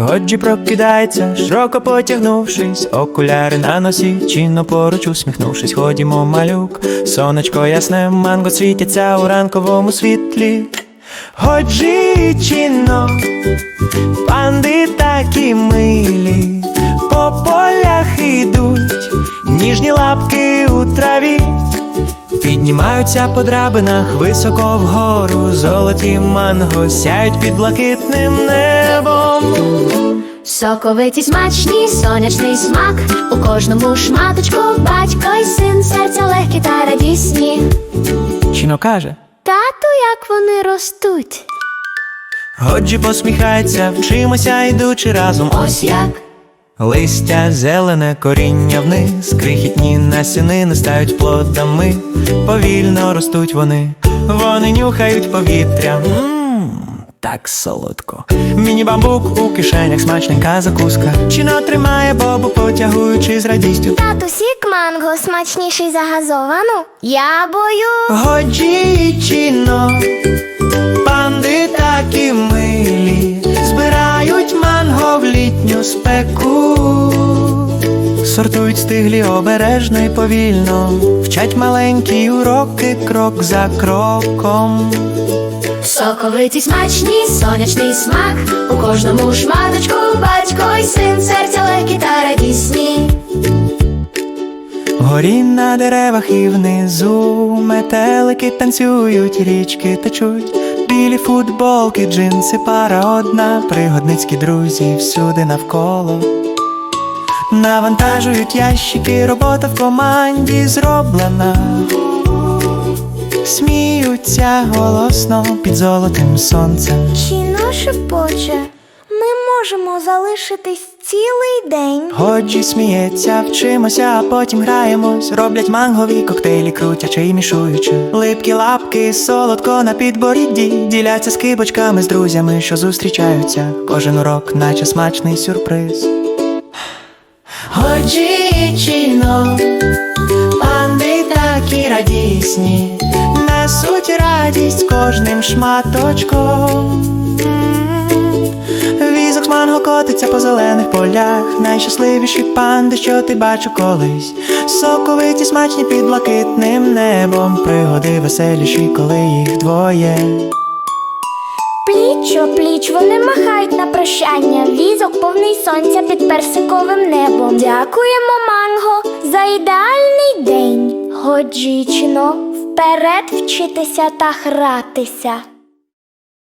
Годжі прокидається, широко потягнувшись, окуляри на носі, чинно поруч усміхнувшись, ходімо, малюк, сонечко ясне, манго світяться у ранковому світлі. Годжі чинно, панди такі милі, по полях ідуть, ніжні лапки у траві. Піднімаються по драбинах високо вгору, золоті манго сяють під блакитним небом. Соковиті смачні, сонячний смак. У кожному шматочку батько й син, серця легкі та радісні. Чіно каже, Тату, як вони ростуть. Годжі посміхається, вчимося, йдучи разом. Ось як. Листя зелене, коріння вниз, крихітні насінини стають плодами, повільно ростуть вони, вони нюхають повітря. Так солодко. Міні-бамбук у кишенях, смачненька закуска. Чіно тримає бобу, потягуючи з радістю. Тату, сік манго смачніший за газовану. Я бою. Годжі чіно, панди такі милі, збирають манго в літню спеку, сортують стиглі обережно і повільно, вчать маленькі уроки крок за кроком. Соковиті смачні, сонячний смак. У кожному шматочку батько й син, серця легкі та радісні. Горі на деревах і внизу метелики танцюють, річки течуть, білі футболки, джинси, пара одна, пригодницькі друзі всюди навколо. Навантажують ящики, робота в команді зроблена. Сміються голосно під золотим сонцем. Чіно шепоче. Ми можемо залишитись цілий день. Годжі сміється, вчимося, а потім граємось. Роблять мангові коктейлі, крутячи і мішуючи. Липкі лапки, солодко на підборідді. Діляться скибочками з друзями, що зустрічаються. Кожен урок, наче смачний сюрприз. Годжі чіно, панди такі радісні, радість кожним шматочком. Візок манго котиться по зелених полях, найщасливіші панди, що ти бачив колись. Соковиті смачні під блакитним небом, пригоди веселіші, коли їх двоє. Пліч о пліч вони махають на прощання. Візок повний сонця під персиковим небом. Дякуємо, манго, за ідеальний день. Годжічно, вперед вчитися та гратися.